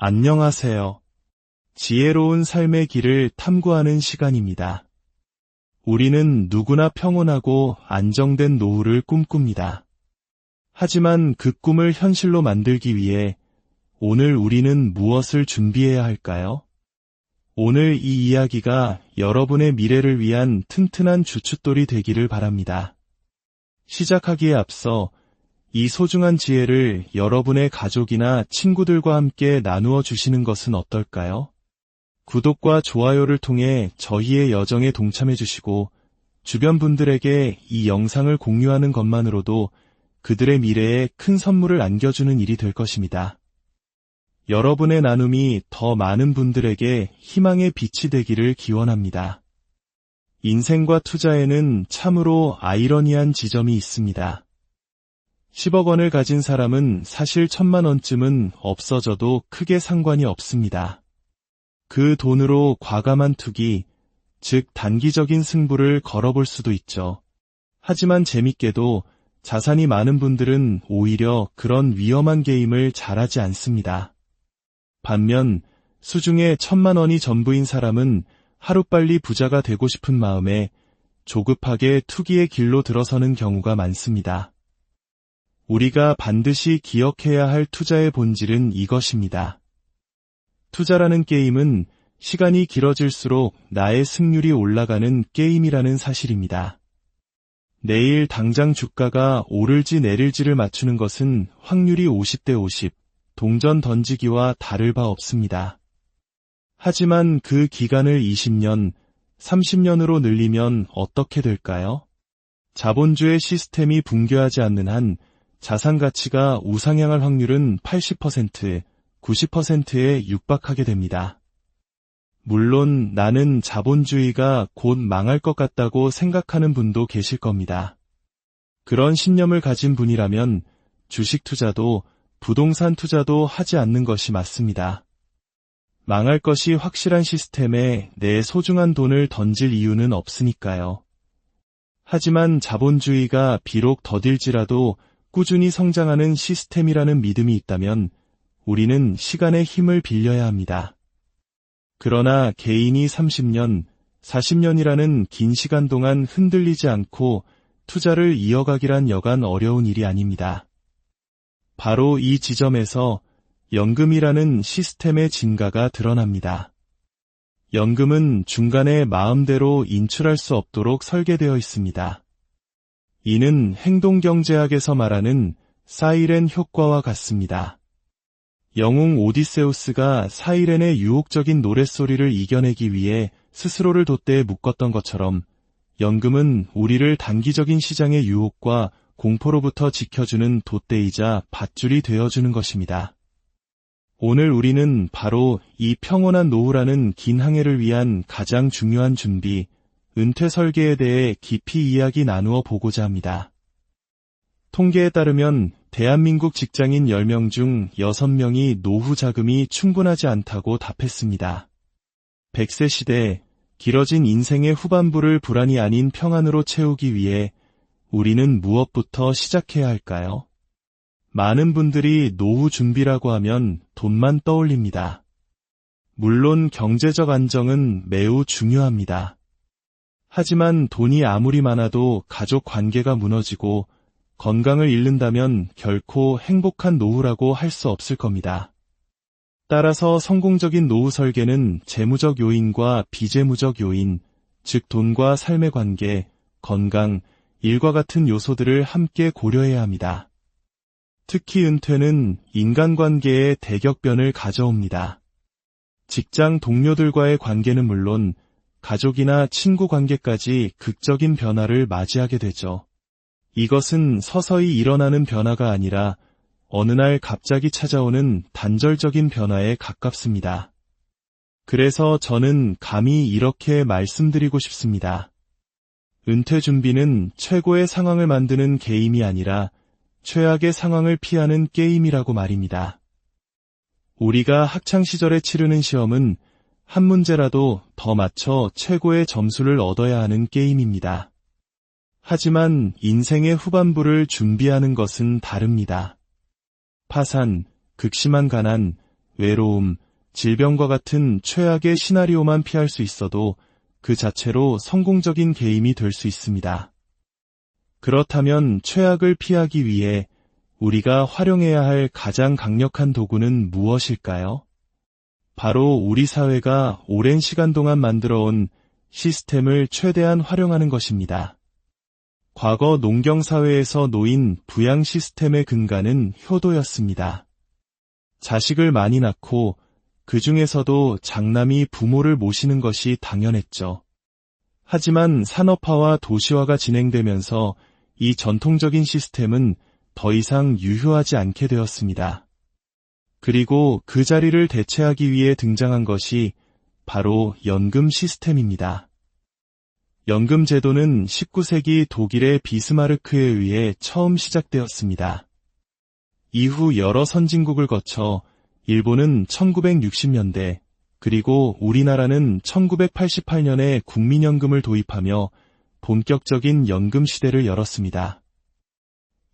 안녕하세요. 지혜로운 삶의 길을 탐구하는 시간입니다. 우리는 누구나 평온하고 안정된 노후를 꿈꿉니다. 하지만 그 꿈을 현실로 만들기 위해 오늘 우리는 무엇을 준비해야 할까요? 오늘 이 이야기가 여러분의 미래를 위한 튼튼한 주춧돌이 되기를 바랍니다. 시작하기에 앞서 이 소중한 지혜를 여러분의 가족이나 친구들과 함께 나누어 주시는 것은 어떨까요? 구독과 좋아요를 통해 저희의 여정에 동참해 주시고 주변 분들에게 이 영상을 공유하는 것만으로도 그들의 미래에 큰 선물을 안겨주는 일이 될 것입니다. 여러분의 나눔이 더 많은 분들에게 희망의 빛이 되기를 기원합니다. 인생과 투자에는 참으로 아이러니한 지점이 있습니다. 10억 원을 가진 사람은 사실 천만 원쯤은 없어져도 크게 상관이 없습니다. 그 돈으로 과감한 투기, 즉 단기적인 승부를 걸어볼 수도 있죠. 하지만 재밌게도 자산이 많은 분들은 오히려 그런 위험한 게임을 잘하지 않습니다. 반면 수중에 천만 원이 전부인 사람은 하루빨리 부자가 되고 싶은 마음에 조급하게 투기의 길로 들어서는 경우가 많습니다. 우리가 반드시 기억해야 할 투자의 본질은 이것입니다. 투자라는 게임은 시간이 길어질수록 나의 승률이 올라가는 게임이라는 사실입니다. 내일 당장 주가가 오를지 내릴지를 맞추는 것은 확률이 50대 50, 동전 던지기와 다를 바 없습니다. 하지만 그 기간을 20년, 30년으로 늘리면 어떻게 될까요? 자본주의 시스템이 붕괴하지 않는 한 자산 가치가 우상향할 확률은 80%, 90%에 육박하게 됩니다. 물론 나는 자본주의가 곧 망할 것 같다고 생각하는 분도 계실 겁니다. 그런 신념을 가진 분이라면 주식 투자도 부동산 투자도 하지 않는 것이 맞습니다. 망할 것이 확실한 시스템에 내 소중한 돈을 던질 이유는 없으니까요. 하지만 자본주의가 비록 더딜지라도 꾸준히 성장하는 시스템이라는 믿음이 있다면 우리는 시간의 힘을 빌려야 합니다. 그러나 개인이 30년, 40년이라는 긴 시간 동안 흔들리지 않고 투자를 이어가기란 여간 어려운 일이 아닙니다. 바로 이 지점에서 연금이라는 시스템의 진가가 드러납니다. 연금은 중간에 마음대로 인출할 수 없도록 설계되어 있습니다. 이는 행동경제학에서 말하는 사이렌 효과와 같습니다. 영웅 오디세우스가 사이렌의 유혹적인 노랫소리를 이겨내기 위해 스스로를 돛대에 묶었던 것처럼 연금은 우리를 단기적인 시장의 유혹과 공포로부터 지켜주는 돛대이자 밧줄이 되어주는 것입니다. 오늘 우리는 바로 이 평온한 노후라는 긴 항해를 위한 가장 중요한 준비, 은퇴 설계에 대해 깊이 이야기 나누어 보고자 합니다. 통계에 따르면 대한민국 직장인 10명 중 6명이 노후 자금이 충분하지 않다고 답했습니다. 100세 시대 길어진 인생의 후반부를 불안이 아닌 평안으로 채우기 위해 우리는 무엇부터 시작해야 할까요? 많은 분들이 노후 준비라고 하면 돈만 떠올립니다. 물론 경제적 안정은 매우 중요합니다. 하지만 돈이 아무리 많아도 가족 관계가 무너지고 건강을 잃는다면 결코 행복한 노후라고 할 수 없을 겁니다. 따라서 성공적인 노후 설계는 재무적 요인과 비재무적 요인, 즉 돈과 삶의 관계, 건강, 일과 같은 요소들을 함께 고려해야 합니다. 특히 은퇴는 인간관계에 대격변을 가져옵니다. 직장 동료들과의 관계는 물론 가족이나 친구 관계까지 극적인 변화를 맞이하게 되죠. 이것은 서서히 일어나는 변화가 아니라 어느 날 갑자기 찾아오는 단절적인 변화에 가깝습니다. 그래서 저는 감히 이렇게 말씀드리고 싶습니다. 은퇴 준비는 최고의 상황을 만드는 게임이 아니라 최악의 상황을 피하는 게임이라고 말입니다. 우리가 학창시절에 치르는 시험은 한 문제라도 더 맞춰 최고의 점수를 얻어야 하는 게임입니다. 하지만 인생의 후반부를 준비하는 것은 다릅니다. 파산, 극심한 가난, 외로움, 질병과 같은 최악의 시나리오만 피할 수 있어도 그 자체로 성공적인 게임이 될 수 있습니다. 그렇다면 최악을 피하기 위해 우리가 활용해야 할 가장 강력한 도구는 무엇일까요? 바로 우리 사회가 오랜 시간 동안 만들어온 시스템을 최대한 활용하는 것입니다. 과거 농경사회에서 놓인 부양 시스템의 근간은 효도였습니다. 자식을 많이 낳고 그 중에서도 장남이 부모를 모시는 것이 당연했죠. 하지만 산업화와 도시화가 진행되면서 이 전통적인 시스템은 더 이상 유효하지 않게 되었습니다. 그리고 그 자리를 대체하기 위해 등장한 것이 바로 연금 시스템입니다. 연금 제도는 19세기 독일의 비스마르크에 의해 처음 시작되었습니다. 이후 여러 선진국을 거쳐 일본은 1960년대 그리고 우리나라는 1988년에 국민연금을 도입하며 본격적인 연금 시대를 열었습니다.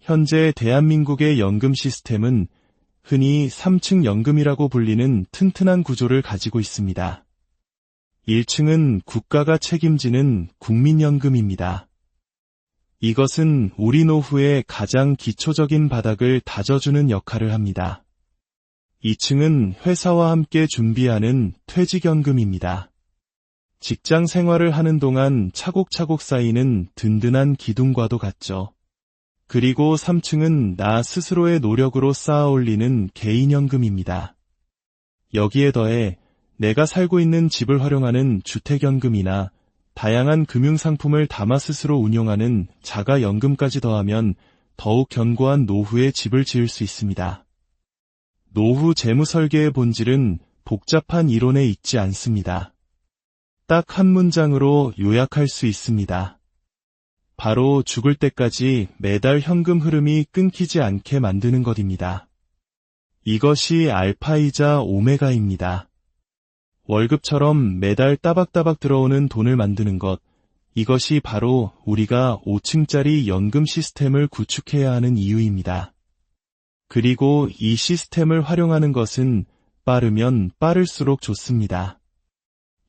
현재 대한민국의 연금 시스템은 흔히 3층 연금이라고 불리는 튼튼한 구조를 가지고 있습니다. 1층은 국가가 책임지는 국민연금입니다. 이것은 우리 노후의 가장 기초적인 바닥을 다져주는 역할을 합니다. 2층은 회사와 함께 준비하는 퇴직연금입니다. 직장 생활을 하는 동안 차곡차곡 쌓이는 든든한 기둥과도 같죠. 그리고 3층은 나 스스로의 노력으로 쌓아 올리는 개인연금입니다. 여기에 더해 내가 살고 있는 집을 활용하는 주택연금이나 다양한 금융상품을 담아 스스로 운용하는 자가연금까지 더하면 더욱 견고한 노후의 집을 지을 수 있습니다. 노후 재무 설계의 본질은 복잡한 이론에 있지 않습니다. 딱 한 문장으로 요약할 수 있습니다. 바로 죽을 때까지 매달 현금 흐름이 끊기지 않게 만드는 것입니다. 이것이 알파이자 오메가입니다. 월급처럼 매달 따박따박 들어오는 돈을 만드는 것, 이것이 바로 우리가 5층짜리 연금 시스템을 구축해야 하는 이유입니다. 그리고 이 시스템을 활용하는 것은 빠르면 빠를수록 좋습니다.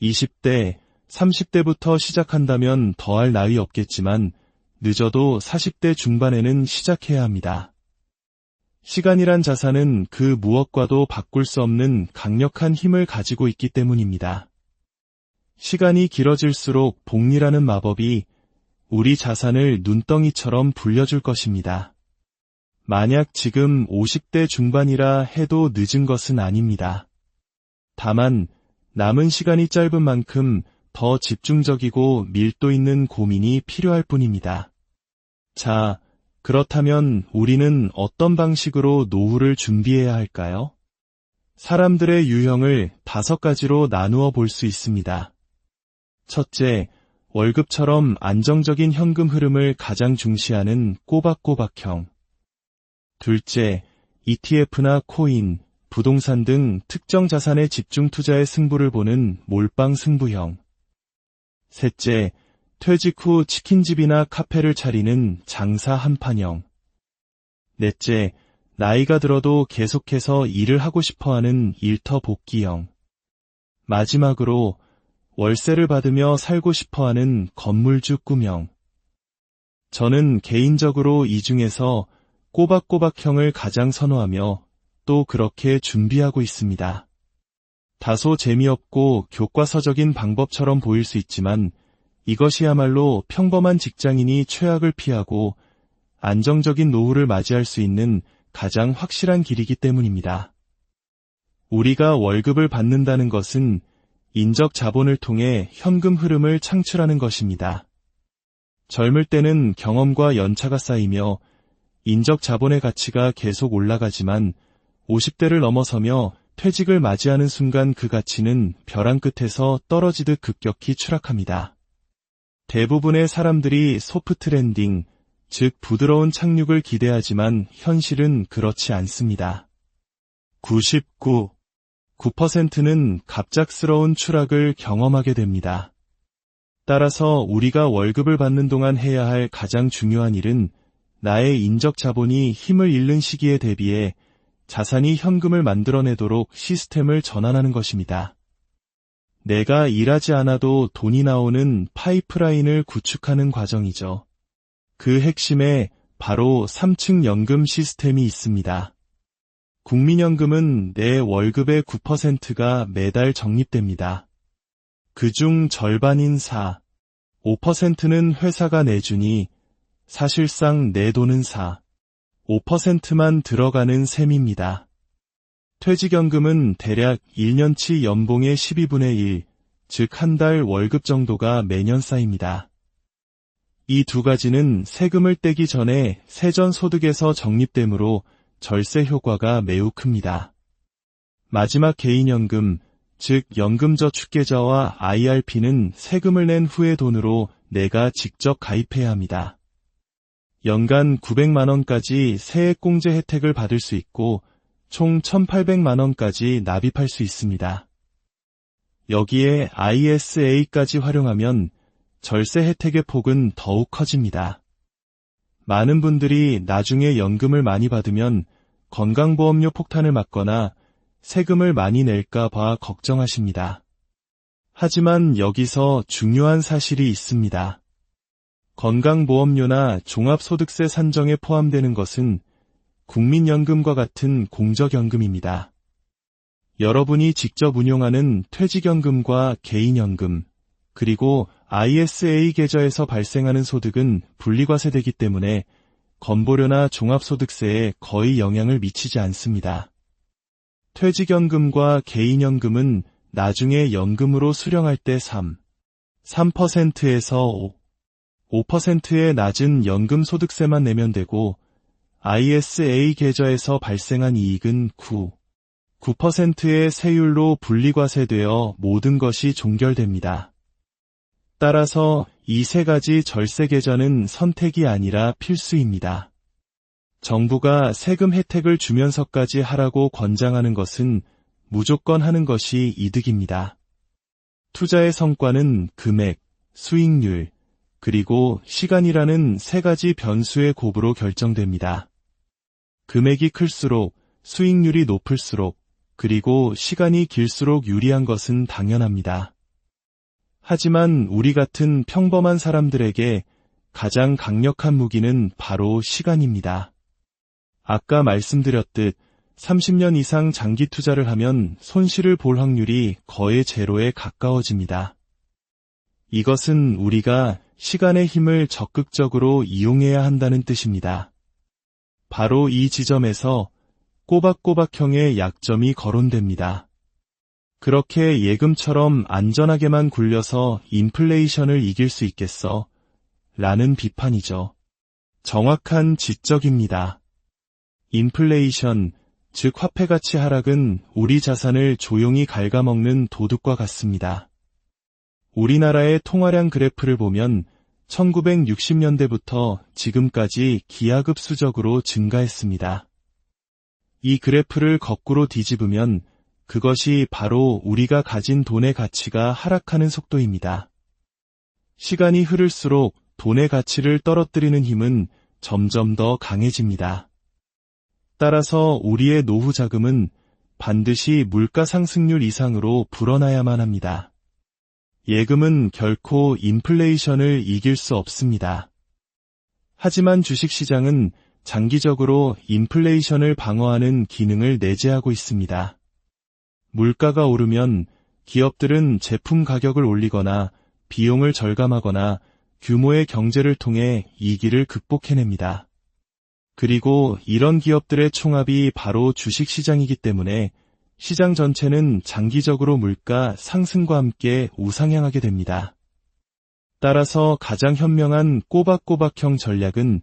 20대, 30대부터 시작한다면 더할 나위 없겠지만 늦어도 40대 중반에는 시작해야 합니다. 시간이란 자산은 그 무엇과도 바꿀 수 없는 강력한 힘을 가지고 있기 때문입니다. 시간이 길어질수록 복리라는 마법이 우리 자산을 눈덩이처럼 불려줄 것입니다. 만약 지금 50대 중반이라 해도 늦은 것은 아닙니다. 다만 남은 시간이 짧은 만큼 더 집중적이고 밀도 있는 고민이 필요할 뿐입니다. 자, 그렇다면 우리는 어떤 방식으로 노후를 준비해야 할까요? 사람들의 유형을 다섯 가지로 나누어 볼 수 있습니다. 첫째, 월급처럼 안정적인 현금 흐름을 가장 중시하는 꼬박꼬박형. 둘째, ETF나 코인, 부동산 등 특정 자산의 집중 투자의 승부를 보는 몰빵 승부형. 셋째, 퇴직 후 치킨집이나 카페를 차리는 장사 한판형. 넷째, 나이가 들어도 계속해서 일을 하고 싶어 하는 일터 복귀형. 마지막으로 월세를 받으며 살고 싶어 하는 건물주 꿈형. 저는 개인적으로 이 중에서 꼬박꼬박형을 가장 선호하며 또 그렇게 준비하고 있습니다. 다소 재미없고 교과서적인 방법처럼 보일 수 있지만 이것이야말로 평범한 직장인이 최악을 피하고 안정적인 노후를 맞이할 수 있는 가장 확실한 길이기 때문입니다. 우리가 월급을 받는다는 것은 인적 자본을 통해 현금 흐름을 창출하는 것입니다. 젊을 때는 경험과 연차가 쌓이며 인적 자본의 가치가 계속 올라가지만 50대를 넘어서며 퇴직을 맞이하는 순간 그 가치는 벼랑 끝에서 떨어지듯 급격히 추락합니다. 대부분의 사람들이 소프트 랜딩, 즉 부드러운 착륙을 기대하지만 현실은 그렇지 않습니다. 99, 9%는 갑작스러운 추락을 경험하게 됩니다. 따라서 우리가 월급을 받는 동안 해야 할 가장 중요한 일은 나의 인적 자본이 힘을 잃는 시기에 대비해 자산이 현금을 만들어내도록 시스템을 전환하는 것입니다. 내가 일하지 않아도 돈이 나오는 파이프라인을 구축하는 과정이죠. 그 핵심에 바로 3층 연금 시스템이 있습니다. 국민연금은 내 월급의 9%가 매달 적립됩니다. 그중 절반인 4, 5%는 회사가 내주니 사실상 내 돈은 4, 5%만 들어가는 셈입니다. 퇴직연금은 대략 1년치 연봉의 12분의 1, 즉 한 달 월급 정도가 매년 쌓입니다. 이 두 가지는 세금을 떼기 전에 세전 소득에서 적립되므로 절세 효과가 매우 큽니다. 마지막 개인연금, 즉 연금저축계좌와 IRP는 세금을 낸 후의 돈으로 내가 직접 가입해야 합니다. 연간 900만원까지 세액공제 혜택을 받을 수 있고 총 1,800만원까지 납입할 수 있습니다. 여기에 ISA까지 활용하면 절세 혜택의 폭은 더욱 커집니다. 많은 분들이 나중에 연금을 많이 받으면 건강보험료 폭탄을 맞거나 세금을 많이 낼까 봐 걱정하십니다. 하지만 여기서 중요한 사실이 있습니다. 건강보험료나 종합소득세 산정에 포함되는 것은 국민연금과 같은 공적연금입니다. 여러분이 직접 운용하는 퇴직연금과 개인연금, 그리고 ISA 계좌에서 발생하는 소득은 분리과세되기 때문에 건보료나 종합소득세에 거의 영향을 미치지 않습니다. 퇴직연금과 개인연금은 나중에 연금으로 수령할 때 3, 3%에서 5, 5%의 낮은 연금소득세만 내면 되고 ISA 계좌에서 발생한 이익은 9, 9%의 세율로 분리과세되어 모든 것이 종결됩니다. 따라서 이 세 가지 절세 계좌는 선택이 아니라 필수입니다. 정부가 세금 혜택을 주면서까지 하라고 권장하는 것은 무조건 하는 것이 이득입니다. 투자의 성과는 금액, 수익률, 그리고 시간이라는 세 가지 변수의 곱으로 결정됩니다. 금액이 클수록 수익률이 높을수록 그리고 시간이 길수록 유리한 것은 당연합니다. 하지만 우리 같은 평범한 사람들에게 가장 강력한 무기는 바로 시간입니다. 아까 말씀드렸듯 30년 이상 장기 투자를 하면 손실을 볼 확률이 거의 제로에 가까워집니다. 이것은 우리가 시간의 힘을 적극적으로 이용해야 한다는 뜻입니다. 바로 이 지점에서 꼬박꼬박형의 약점이 거론됩니다. 그렇게 예금처럼 안전하게만 굴려서 인플레이션을 이길 수 있겠어? 라는 비판이죠. 정확한 지적입니다. 인플레이션, 즉 화폐 가치 하락은 우리 자산을 조용히 갉아먹는 도둑과 같습니다. 우리나라의 통화량 그래프를 보면 1960년대부터 지금까지 기하급수적으로 증가했습니다. 이 그래프를 거꾸로 뒤집으면 그것이 바로 우리가 가진 돈의 가치가 하락하는 속도입니다. 시간이 흐를수록 돈의 가치를 떨어뜨리는 힘은 점점 더 강해집니다. 따라서 우리의 노후 자금은 반드시 물가 상승률 이상으로 불어나야만 합니다. 예금은 결코 인플레이션을 이길 수 없습니다. 하지만 주식시장은 장기적으로 인플레이션을 방어하는 기능을 내재하고 있습니다. 물가가 오르면 기업들은 제품 가격을 올리거나 비용을 절감하거나 규모의 경제를 통해 이기를 극복해냅니다. 그리고 이런 기업들의 총합이 바로 주식시장이기 때문에 시장 전체는 장기적으로 물가 상승과 함께 우상향하게 됩니다. 따라서 가장 현명한 꼬박꼬박형 전략은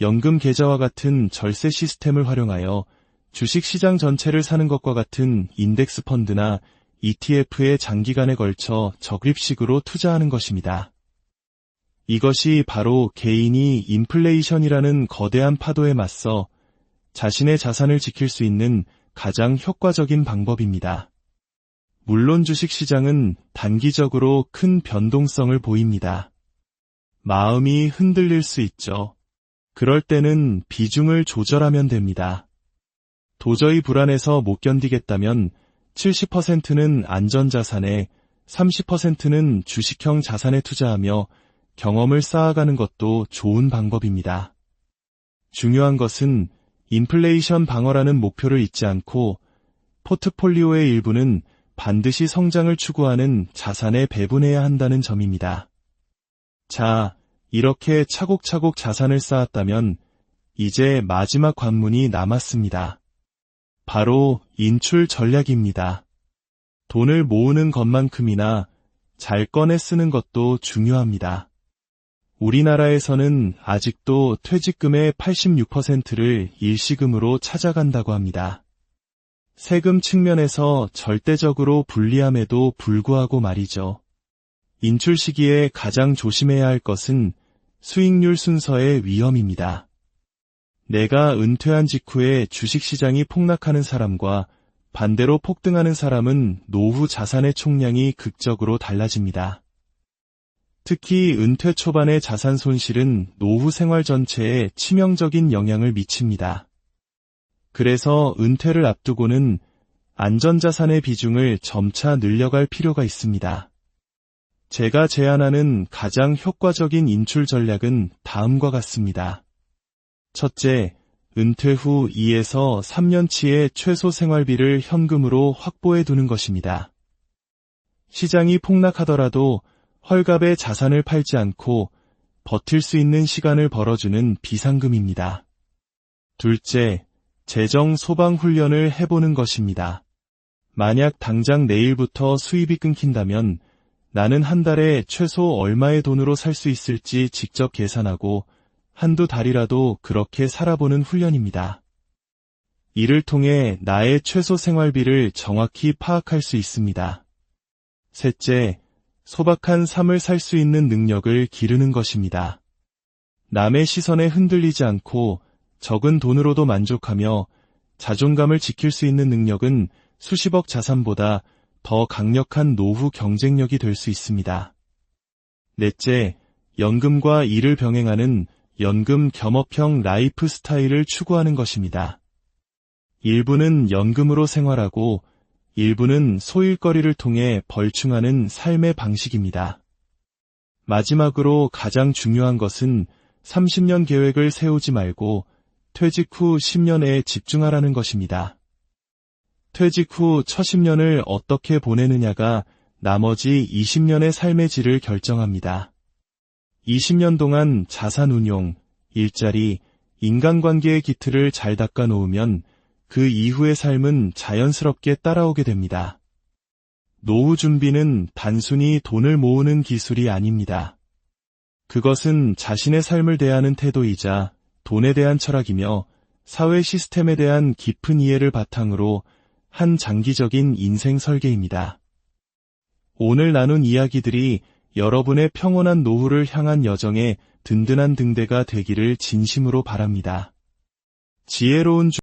연금 계좌와 같은 절세 시스템을 활용하여 주식 시장 전체를 사는 것과 같은 인덱스 펀드나 ETF에 장기간에 걸쳐 적립식으로 투자하는 것입니다. 이것이 바로 개인이 인플레이션이라는 거대한 파도에 맞서 자신의 자산을 지킬 수 있는 가장 효과적인 방법입니다. 물론 주식시장은 단기적으로 큰 변동성을 보입니다. 마음이 흔들릴 수 있죠. 그럴 때는 비중을 조절하면 됩니다. 도저히 불안해서 못 견디겠다면 70%는 안전자산에 30%는 주식형 자산에 투자하며 경험을 쌓아가는 것도 좋은 방법입니다. 중요한 것은 인플레이션 방어라는 목표를 잊지 않고 포트폴리오의 일부는 반드시 성장을 추구하는 자산에 배분해야 한다는 점입니다. 자, 이렇게 차곡차곡 자산을 쌓았다면 이제 마지막 관문이 남았습니다. 바로 인출 전략입니다. 돈을 모으는 것만큼이나 잘 꺼내 쓰는 것도 중요합니다. 우리나라에서는 아직도 퇴직금의 86%를 일시금으로 찾아간다고 합니다. 세금 측면에서 절대적으로 불리함에도 불구하고 말이죠. 인출 시기에 가장 조심해야 할 것은 수익률 순서의 위험입니다. 내가 은퇴한 직후에 주식시장이 폭락하는 사람과 반대로 폭등하는 사람은 노후 자산의 총량이 극적으로 달라집니다. 특히 은퇴 초반의 자산 손실은 노후 생활 전체에 치명적인 영향을 미칩니다. 그래서 은퇴를 앞두고는 안전자산의 비중을 점차 늘려갈 필요가 있습니다. 제가 제안하는 가장 효과적인 인출 전략은 다음과 같습니다. 첫째, 은퇴 후 2에서 3년치의 최소 생활비를 현금으로 확보해 두는 것입니다. 시장이 폭락하더라도 헐갑의 자산을 팔지 않고 버틸 수 있는 시간을 벌어주는 비상금입니다. 둘째, 재정 소방 훈련을 해보는 것입니다. 만약 당장 내일부터 수입이 끊긴다면 나는 한 달에 최소 얼마의 돈으로 살 수 있을지 직접 계산하고 한두 달이라도 그렇게 살아보는 훈련입니다. 이를 통해 나의 최소 생활비를 정확히 파악할 수 있습니다. 셋째, 소박한 삶을 살 수 있는 능력을 기르는 것입니다. 남의 시선에 흔들리지 않고 적은 돈으로도 만족하며 자존감을 지킬 수 있는 능력은 수십억 자산보다 더 강력한 노후 경쟁력이 될 수 있습니다. 넷째, 연금과 일을 병행하는 연금 겸업형 라이프 스타일을 추구하는 것입니다. 일부는 연금으로 생활하고 일부는 소일거리를 통해 벌충하는 삶의 방식입니다. 마지막으로 가장 중요한 것은 30년 계획을 세우지 말고 퇴직 후 10년에 집중하라는 것입니다. 퇴직 후 첫 10년을 어떻게 보내느냐가 나머지 20년의 삶의 질을 결정합니다. 20년 동안 자산 운용, 일자리, 인간관계의 기틀을 잘 닦아 놓으면 그 이후의 삶은 자연스럽게 따라오게 됩니다. 노후 준비는 단순히 돈을 모으는 기술이 아닙니다. 그것은 자신의 삶을 대하는 태도이자 돈에 대한 철학이며 사회 시스템에 대한 깊은 이해를 바탕으로 한 장기적인 인생 설계입니다. 오늘 나눈 이야기들이 여러분의 평온한 노후를 향한 여정에 든든한 등대가 되기를 진심으로 바랍니다. 지혜로운